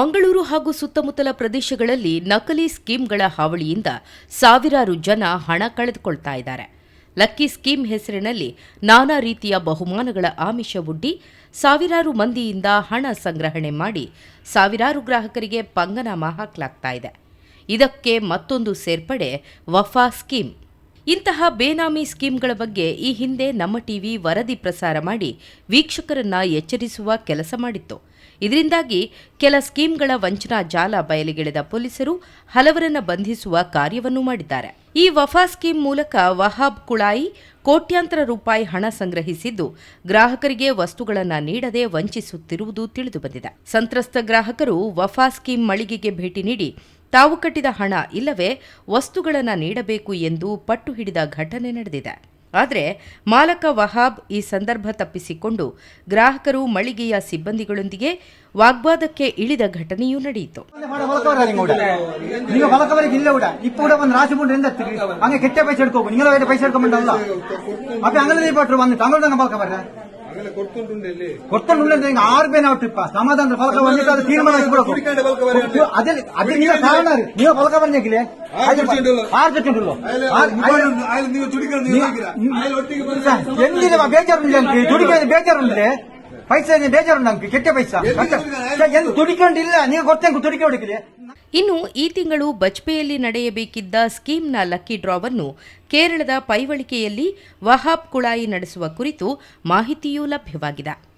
ಮಂಗಳೂರು ಹಾಗೂ ಸುತ್ತಮುತ್ತಲ ಪ್ರದೇಶಗಳಲ್ಲಿ ನಕಲಿ ಸ್ಕೀಮ್ಗಳ ಹಾವಳಿಯಿಂದ ಸಾವಿರಾರು ಜನ ಹಣ ಕಳೆದುಕೊಳ್ತಾ ಇದ್ದಾರೆ. ಲಕ್ಕಿ ಸ್ಕೀಮ್ ಹೆಸರಿನಲ್ಲಿ ನಾನಾ ರೀತಿಯ ಬಹುಮಾನಗಳ ಆಮಿಷವುಡ್ಡಿ ಸಾವಿರಾರು ಮಂದಿಯಿಂದ ಹಣ ಸಂಗ್ರಹಣೆ ಮಾಡಿ ಸಾವಿರಾರು ಗ್ರಾಹಕರಿಗೆ ಪಂಗನಾಮ ಹಾಕಲಾಗ್ತಾ ಇದೆ. ಇದಕ್ಕೆ ಮತ್ತೊಂದು ಸೇರ್ಪಡೆ ವಫಾ ಸ್ಕೀಮ್. ಇಂತಹ ಬೇನಾಮಿ ಸ್ಕೀಮ್ಗಳ ಬಗ್ಗೆ ಈ ಹಿಂದೆ ನಮ್ಮ ಟಿವಿ ವರದಿ ಪ್ರಸಾರ ಮಾಡಿ ವೀಕ್ಷಕರನ್ನ ಎಚ್ಚರಿಸುವ ಕೆಲಸ ಮಾಡಿತ್ತು. ಇದರಿಂದಾಗಿ ಕೆಲ ಸ್ಕೀಮ್ಗಳ ವಂಚನಾ ಜಾಲ ಬಯಲಿಗೆಳೆದ ಪೊಲೀಸರು ಹಲವರನ್ನ ಬಂಧಿಸುವ ಕಾರ್ಯವನ್ನು ಮಾಡಿದ್ದಾರೆ. ಈ ವಫಾ ಸ್ಕೀಮ್ ಮೂಲಕ ವಹಾಬ್ ಕುಳಾಯಿ ಕೋಟ್ಯಾಂತರ ರೂಪಾಯಿ ಹಣ ಸಂಗ್ರಹಿಸಿದ್ದು, ಗ್ರಾಹಕರಿಗೆ ವಸ್ತುಗಳನ್ನು ನೀಡದೆ ವಂಚಿಸುತ್ತಿರುವುದು ತಿಳಿದುಬಂದಿದೆ. ಸಂತ್ರಸ್ತ ಗ್ರಾಹಕರು ವಫಾ ಸ್ಕೀಮ್ ಮಳಿಗೆಗೆ ಭೇಟಿ ನೀಡಿ ತಾವು ಕಟ್ಟಿದ ಹಣ ಇಲ್ಲವೇ ವಸ್ತುಗಳನ್ನು ನೀಡಬೇಕು ಎಂದು ಪಟ್ಟು ಹಿಡಿದ ಘಟನೆ ನಡೆದಿದೆ. ಆದರೆ ಮಾಲಕ ವಹಾಬ್ ಈ ಸಂದರ್ಭ ತಪ್ಪಿಸಿಕೊಂಡು ಗ್ರಾಹಕರು ಮಳಿಗೆಯ ಸಿಬ್ಬಂದಿಗಳೊಂದಿಗೆ ವಾಗ್ವಾದಕ್ಕೆ ಇಳಿದ ಘಟನೆಯೂ ನಡೆಯಿತು. ಕೆಟ್ಟ ಪೈಸೆ ಕೊಡ್ಕೊಂಡು ಉಂಡೆ ಆರ್ ಬೇನೆ ಅವ್ರ ಟ್ರಿಪ್ಪ ಸಮಾಧಾನ ಫಲಕ ತೀರ್ಮಾನ ಇಟ್ಬಿಡೋದು ಅದೇ ಅದೇ ನೀವೇ ಕಾರಣ ರೀ. ನೀವು ಫಲಕ ಬಂದಿಲ್ಲ ಆರ್ ಜೊತೆಂಡಿಲ್ಲ ಎಂದಿದೆ ಬೇಜಾರು ಬೇಜಾರು ಉಂಡೆ ಪೈಸೆ ಬೇಜಾರುಂಟು ಅಂಕೆ ಕೆಟ್ಟ ಪೈಸಾ. ಎಲ್ಲಿ ಎಂದು ತುಡಿಕೊಂಡಿಲ್ಲ ನೀವು ಗೊತ್ತಂಗೆ ತುಡಿಕೆ ಹುಡುಕಿದೆ. ಇನ್ನು ಈ ತಿಂಗಳು ಬಜ್ಪೆಯಲ್ಲಿ ನಡೆಯಬೇಕಿದ್ದ ಸ್ಕೀಮ್ನ ಲಕ್ಕಿ ಡ್ರಾವನ್ನು ಕೇರಳದ ಪೈವಳಿಕೆಯಲ್ಲಿ ವಹಾಬ್ ಕುಳಾಯಿ ನಡೆಸುವ ಕುರಿತು ಮಾಹಿತಿಯೂ ಲಭ್ಯವಾಗಿದೆ.